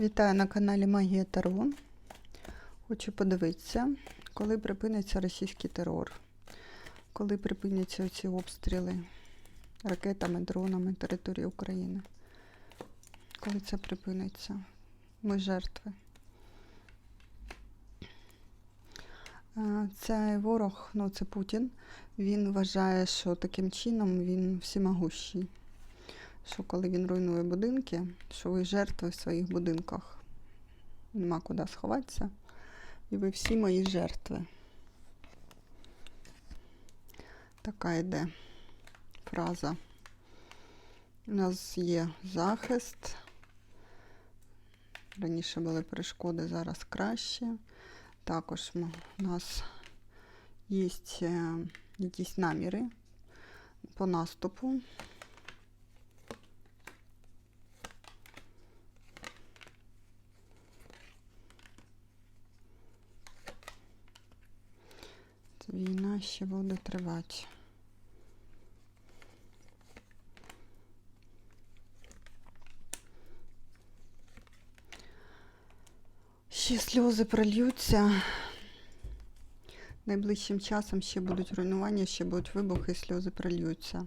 Вітаю на каналі Магія Таро. Хочу подивитися, коли припиниться російський терор, коли припиняться ці обстріли ракетами, дронами території України. Коли це припиниться? Ми жертви. Цей ворог, ну це Путін, він вважає, що таким чином він всемогущий що коли він руйнує будинки, що ви жертви в своїх будинках. Нема куди сховатися. І ви всі мої жертви. Така йде фраза. У нас є захист. Раніше були перешкоди, зараз краще. Також у нас є е, якісь наміри по наступу. Війна ще буде тривати. Ще сльози прольються. Найближчим часом ще будуть руйнування, ще будуть вибухи, сльози прольються.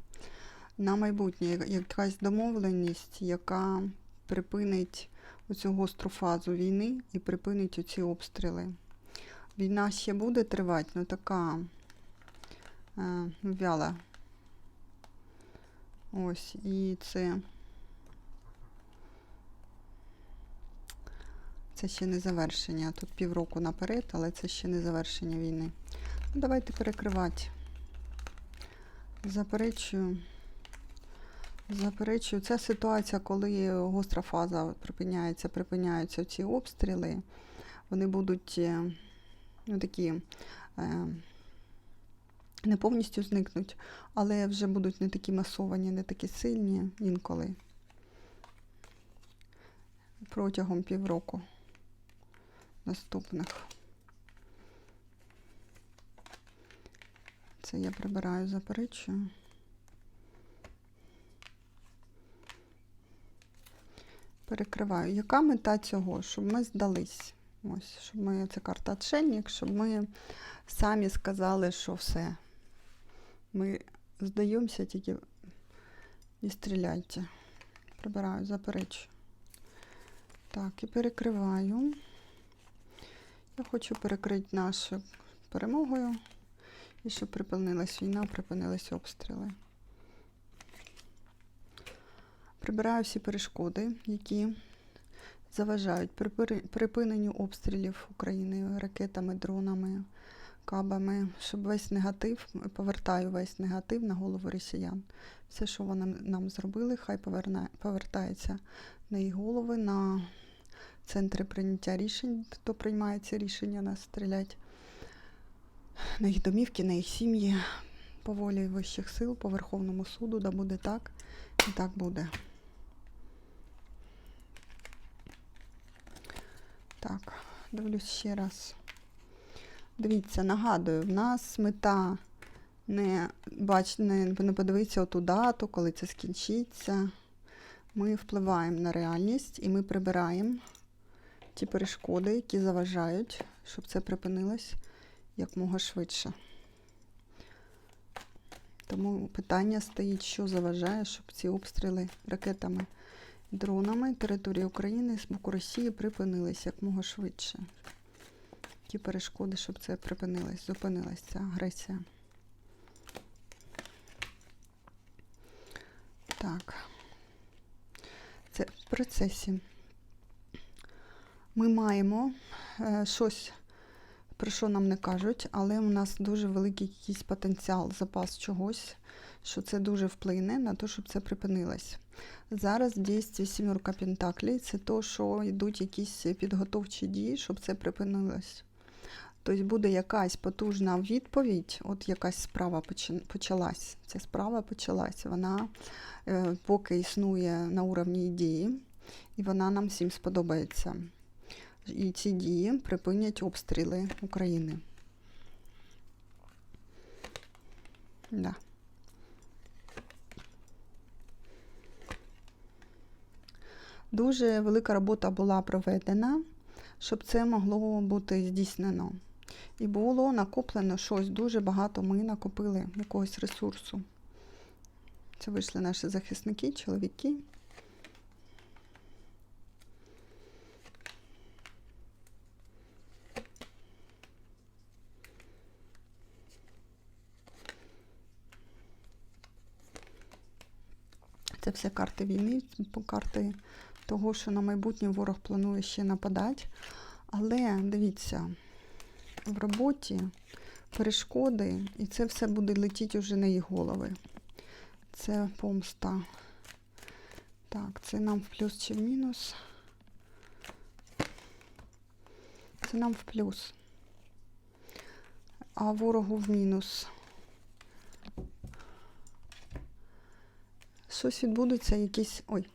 На майбутнє якась домовленість, яка припинить оцю гостру фазу війни і припинить оці обстріли. Війна ще буде тривати, але така е, вяла. Ось, і це. Це ще не завершення. Тут півроку наперед, але це ще не завершення війни. Ну, давайте перекривати. Заперечую. Заперечую. Це ситуація, коли гостра фаза припиняється, припиняються ці обстріли. Вони будуть е, ну, такі е, не повністю зникнуть, але вже будуть не такі масовані, не такі сильні інколи. Протягом півроку наступних. Це я прибираю, заперечую. Перекриваю. Яка мета цього? Щоб ми здались. Ось, щоб ми, це карта Отшельник, щоб ми самі сказали, що все. Ми здаємося тільки і стріляйте. Прибираю, заперечую. Так, і перекриваю. Я хочу перекрити нашу перемогою. І щоб припинилась війна, припинились обстріли. Прибираю всі перешкоди, які заважають припиненню обстрілів України ракетами, дронами, кабами, щоб весь негатив, повертаю весь негатив на голову росіян. Все, що вони нам зробили, хай поверне, повертається на їх голови, на центри прийняття рішень, хто приймає ці рішення нас стрілять, на їх домівки, на їх сім'ї, по волі вищих сил, по Верховному суду, да буде так, і так буде. Так, дивлюсь ще раз. Дивіться, нагадую, в нас мета не бач, не, не подивитися оту дату, коли це скінчиться. Ми впливаємо на реальність і ми прибираємо ті перешкоди, які заважають, щоб це припинилось якмога швидше. Тому питання стоїть, що заважає, щоб ці обстріли ракетами дронами території України з боку Росії припинились якмога швидше. Ті перешкоди, щоб це припинилось, зупинилась ця агресія. Так. Це в процесі. Ми маємо е, щось, про що нам не кажуть, але у нас дуже великий якийсь потенціал, запас чогось, що це дуже вплине на те, щоб це припинилось. Зараз дійстві сімерка Пентаклей це то, що йдуть якісь підготовчі дії, щоб це припинилось. Тобто буде якась потужна відповідь, от якась справа почалась. Ця справа почалась. Вона е, поки існує на уровні ідеї, і вона нам всім сподобається. І ці дії припинять обстріли України. Да. Дуже велика робота була проведена, щоб це могло бути здійснено. І було накоплено щось, дуже багато ми накопили якогось ресурсу. Це вийшли наші захисники, чоловіки. Це все карти війни, карти того, що на майбутнє ворог планує ще нападати. Але дивіться, в роботі перешкоди, і це все буде летіти вже на їх голови. Це помста. Так, це нам в плюс чи в мінус? Це нам в плюс. А ворогу в мінус. Щось відбудеться, якийсь. Ой,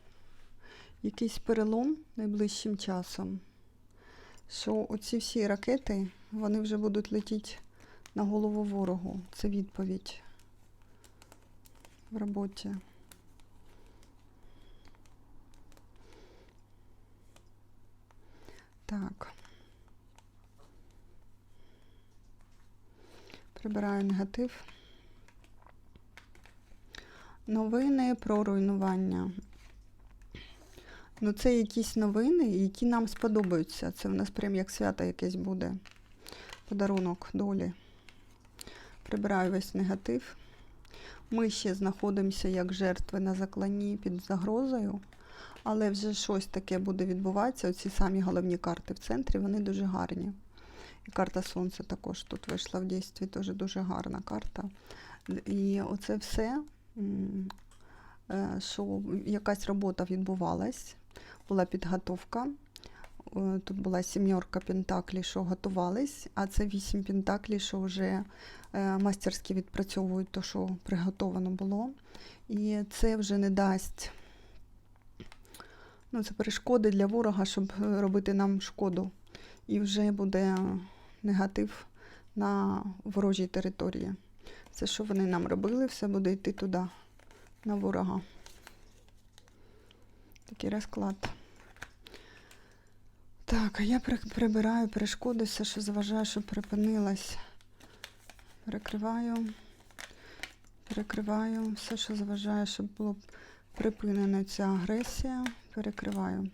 якийсь перелом найближчим часом. Що оці всі ракети, вони вже будуть летіти на голову ворогу. Це відповідь в роботі. Так. Прибираю негатив. Новини про руйнування. Ну, це якісь новини, які нам сподобаються. Це в нас прям як свято якесь буде. Подарунок долі. Прибираю весь негатив. Ми ще знаходимося як жертви на закланні під загрозою, але вже щось таке буде відбуватися. Оці самі головні карти в центрі, вони дуже гарні. І карта Сонця також тут вийшла в дійстві, теж дуже гарна карта. І оце все, е, що якась робота відбувалась, була підготовка. Е, Тут була сім'єрка пентаклі, що готувались, а це вісім пентаклі, що вже е, мастерськи відпрацьовують те, що приготовано було. І це вже не дасть ну, це перешкоди для ворога, щоб е, робити нам шкоду. І вже буде негатив на ворожій території. Це, що вони нам робили, все буде йти туди, на ворога. Такий розклад. Так, а я прибираю перешкоди, все, що заважає, щоб припинилось. Перекриваю, перекриваю, все, що заважає, щоб було припинена ця агресія. Перекриваю.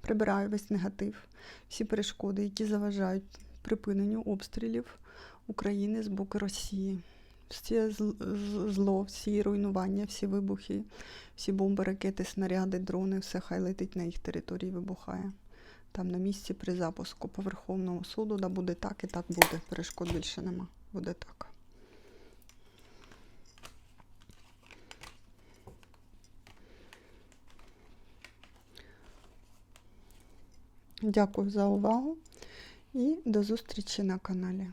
Прибираю весь негатив, всі перешкоди, які заважають припиненню обстрілів України з боку Росії. Всі зло, всі руйнування, всі вибухи, всі бомби, ракети, снаряди, дрони, все хай летить на їх території, вибухає. Там на місці при запуску по Верховному суду, да буде так і так буде. Перешкод більше нема. Буде так. Дякую за увагу і до зустрічі на каналі.